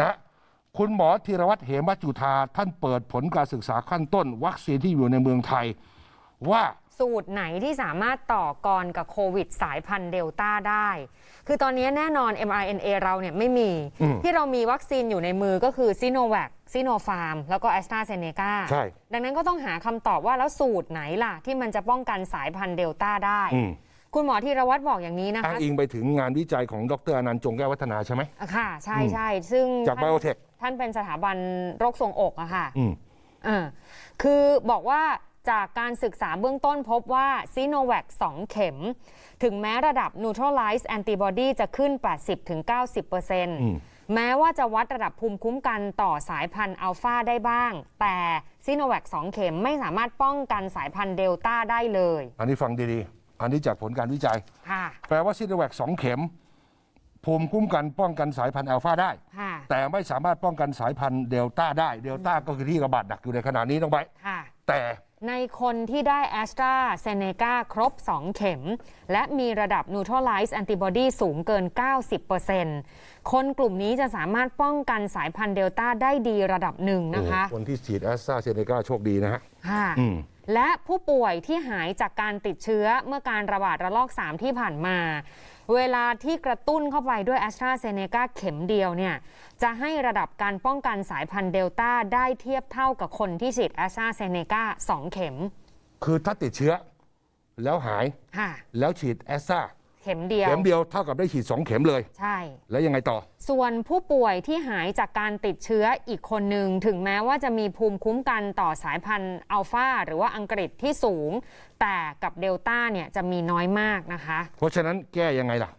นะฮะคุณหมอธีรวัตรเหมจุธาท่านเปิดผลการศึกษาขั้นต้น วัคซีนที่อยู่ในเมืองไทย ว่าสูตรไหนที่สามารถต่อกรกับโควิดสายพันธุ์เดลต้าได้ คือตอนนี้แน่นอน mRNA เราเนี่ยไม่มีอืมที่เรามีวัคซีนอยู่ในมือก็คือซีโนแวคซีโนฟาร์มแล้วก็แอสตราเซเนกาใช่ดังนั้นก็ต้องหาคำตอบว่าแล้วสูตรไหนล่ะ ที่มันจะป้องกันสายพันธุ์เดลต้าได้อืม คุณหมอธีรวัตรบอกอย่างนี้นะอ้างคะอิงไปถึงงานวิจัยของดรอนันต์จงแก้ววัฒนาใช่ไหมอะค่ะ ใช่อืมใช่ซึ่งจากไบท่านโอเทคท่านเป็นสถาบันโรคทรวงอกอะค่ะ อืมอ่าคือบอกว่าจากการศึกษาเบื้องต้นพบว่าซีโนแวค2เข็ม ถึงแม้ระดับ neutralized antibody จะขึ้น80-90%แม้ว่าจะวัดระดับภูมิคุ้มกันต่อสายพันธุ์อัลฟาได้บ้าง แต่ซีโนแวค2เข็มไม่สามารถป้องกันสายพันธุ์เดลต้าได้เลย อันนี้ฟังดีๆ อันนี้จากผลการวิจัย ค่ะแปลว่าซิโนแวคสองเข็ม ภูมิคุ้มกันป้องกันสายพันธุ์อัลฟาได้ ค่ะแต่ไม่สามารถป้องกันสายพันธุ์เดลต้าได้ เดลต้าก็คือที่ระบาดหนักอยู่ในขณะนี้ต้องไปค่ะ แต่ในคนที่ได้แอสตราเซเนกาครบ 2 เข็ม และมีระดับ neutralized antibody สูงเกิน 90%คนกลุ่มนี้จะสามารถป้องกันสายพันธุ์เดลต้าได้ดีระดับหนึ่งนะคะโอ้โหคนที่ฉีดแอสตราเซเนกาโชคดีนะฮะค่ะ อืม และผู้ป่วยที่หายจากการติดเชื้อเมื่อการระบาดระลอก 3 ที่ผ่านมา เวลาที่กระตุ้นเข้าไปด้วยแอสตราเซเนกาเข็มเดียวเนี่ยจะให้ระดับการป้องกันสายพันธุ์เดลต้าได้เทียบเท่ากับคนที่ฉีดแอสตราเซเนกา2เข็ม คือถ้าติดเชื้อแล้วหายค่ะแล้วฉีดแอสตรา เข็มเดียว เข็มเดียวเท่ากับได้ฉีดสองเข็มเลย ใช่ แล้วยังไงต่อ ส่วนผู้ป่วยที่หายจากการติดเชื้ออีกคนหนึ่งถึงแม้ว่าจะมีภูมิคุ้มกันต่อสายพันธุ์อัลฟาหรือว่าอังกฤษที่สูง แต่กับเดลต้าเนี่ยจะมีน้อยมากนะคะ เพราะฉะนั้นแก้ยังไงล่ะ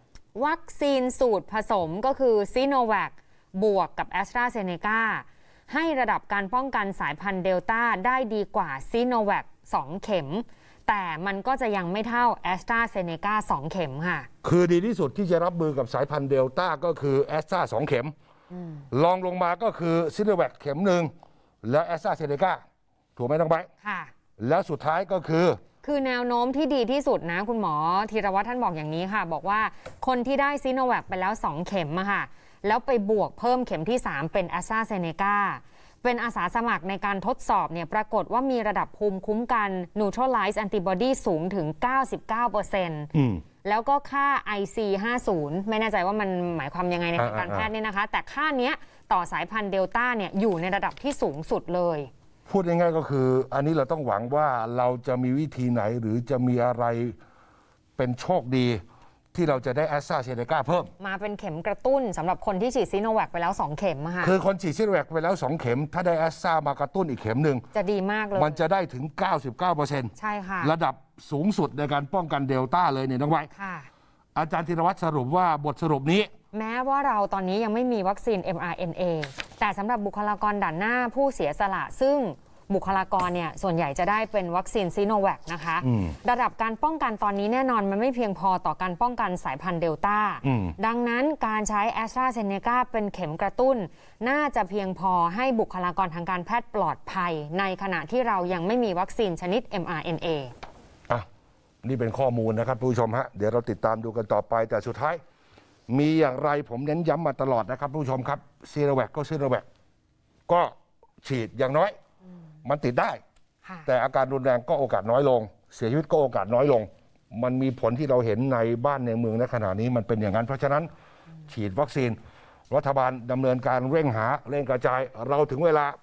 วัคซีนสูตรผสมก็คือซีโนแวคบวกกับแอสตราเซเนกาให้ระดับการป้องกันสายพันธุ์เดลต้าได้ดีกว่าซีโนแวค2เข็ม แต่มันก็จะยังไม่เท่าแอสตราเซเนกา2เข็มค่ะ คือดีที่สุดที่จะรับมือกับสายพันธุ์เดลต้าก็คือแอสตราสองเข็มลองลงมาก็คือซิโนแวคเข็มหนึ่งแล้วแอสตราเซเนกาถูกไหมต้องไปค่ะ แล้วสุดท้ายก็คือคือแนวโน้มที่ดีที่สุดนะ คุณหมอธีรวัตรท่านบอกอย่างนี้ค่ะ บอกว่าคนที่ได้ซีโนแวคไปแล้ว 2 เข็มอะค่ะ แล้วไปบวกเพิ่มเข็มที่ 3 เป็นแอสตราเซเนกา เป็นอาสาสมัครในการทดสอบเนี่ยปรากฏว่ามีระดับภูมิคุ้มกัน neutralized antibody สูงถึง 99%อืมแล้วก็ค่า IC 50 ไม่แน่ใจว่ามันหมายความยังไงในทางการอ่าๆๆแพทย์เนี่ยนะคะ แต่ค่าเนี้ยต่อสายพันธุ์เดลต้าเนี่ยอยู่ในระดับที่สูงสุดเลย พูดง่ายๆก็คือ อันนี้เราต้องหวังว่าเราจะมีวิธีไหนหรือจะมีอะไรเป็นโชคดี ที่เราจะได้แอสตราเซเนกาเพิ่ม มาเป็นเข็มกระตุ้นสำหรับคนที่ฉีดซีโนแวคไปแล้ว 2 เข็มอะค่ะคือคนฉีดซิโนแวคไปแล้ว 2 เข็ม ถ้าได้แอสตรามากระตุ้นอีกเข็มหนึ่งจะดีมากเลย มันจะได้ถึง 99%ใช่ค่ะ ระดับสูงสุดในการป้องกันเดลต้าเลยเนี่ยน้องไว้ค่ะ อาจารย์ธีรวัตรสรุปว่าบทสรุปนี้ แม้ว่าเราตอนนี้ยังไม่มีวัคซีน mRNA แต่สำหรับบุคลากรด่านหน้าผู้เสียสละซึ่ง บุคลากรเนี่ยส่วนใหญ่จะได้เป็นวัคซีนซีโนแวคนะคะอืมระดับการป้องกันตอนนี้แน่นอนมันไม่เพียงพอต่อการป้องกันสายพันธุ์เดลต้าอืมดังนั้นการใช้แอสตราเซเนกาเป็นเข็มกระตุ้น น่าจะเพียงพอให้บุคลากรทางการแพทย์ปลอดภัย ในขณะที่เรายังไม่มีวัคซีนชนิด mRNA อะนี่เป็นข้อมูลนะครับผู้ชมฮะเดี๋ยวเราติดตามดูกันต่อไปแต่สุดท้าย มีอย่างไรผมเน้นย้ำมาตลอดนะครับผู้ชมครับซีโนแวคก็ซีโนแวคก็ฉีดอย่างน้อย มันติดได้ ค่ะ แต่อาการรุนแรงก็โอกาสน้อยลง เสียชีวิตก็โอกาสน้อยลง มันมีผลที่เราเห็นในบ้านในเมืองในขณะนี้มันเป็นอย่างนั้น เพราะฉะนั้นฉีดวัคซีน รัฐบาลดำเนินการเร่งหาเร่งกระจาย เราถึงเวลา